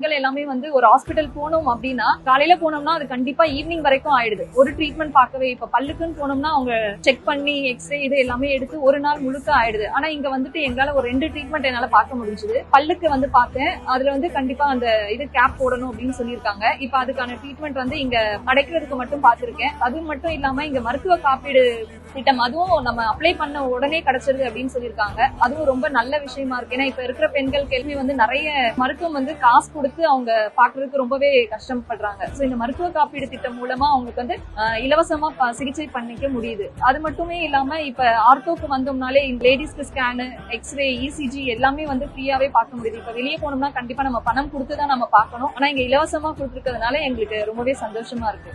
பெண்கள் எல்லாமே வந்து ஒரு ஹாஸ்பிட்டல் போனோம் அப்படின்னா காலையில போனோம்னா அது கண்டிப்பா ஈவினிங் வரைக்கும் ஆயிடுது. ஒரு ட்ரீட்மெண்ட் பார்க்கவே இப்ப பல்லுக்குன்னு போனோம்னா அவங்க செக் பண்ணி எக்ஸ்ரே இது எல்லாமே எடுத்து ஒரு நாள் முழுக்க ஆயிடுது. ஆனா இங்க வந்துட்டு எங்களால ஒரு ரெண்டு ட்ரீட்மெண்ட் என்னால பார்க்க முடிஞ்சது. பல்லுக்கு வந்து பார்த்தேன். அதுல வந்து கண்டிப்பா அந்த இது கேப் போடணும் அப்படின்னு சொல்லியிருக்காங்க. இப்ப அதுக்கான ட்ரீட்மெண்ட் வந்து இங்க அடைக்கிறதுக்கு மட்டும் பார்த்திருக்கேன். அது மட்டும் இல்லாம இங்க மருத்துவ காப்பீடு திட்டம். அதுவும் நம்ம அப்ளை பண்ண உடனே கிடைச்சிருது அப்படின்னு சொல்லியிருக்காங்க. அதுவும் ரொம்ப நல்ல விஷயமா இருக்கு. ஏன்னா இப்ப இருக்கிற பெண்கள் கேள்வி வந்து நிறைய மருத்துவம் வந்து காசு கொடுத்து அவங்க பாக்குறதுக்கு ரொம்பவே கஷ்டப்படுறாங்க. சோ இந்த மருத்துவ காப்பீடு திட்டம் மூலமா அவங்களுக்கு வந்து இலவசமா சிகிச்சை பண்ணிக்க முடியுது. அது மட்டுமே இல்லாம இப்ப ஆர்த்தோக்கு வந்தோம்னாலே லேடிஸ்க்கு ஸ்கேனு எக்ஸ்ரே இசிஜி எல்லாமே வந்து ஃப்ரீயாவே பார்க்க முடியுது. இப்ப வெளியே போனோம்னா கண்டிப்பா நம்ம பணம் கொடுத்து தான் நம்ம பார்க்கணும். ஆனா இங்க இலவசமா கொடுத்துருக்கிறதுனால எங்களுக்கு ரொம்பவே சந்தோஷமா இருக்கு.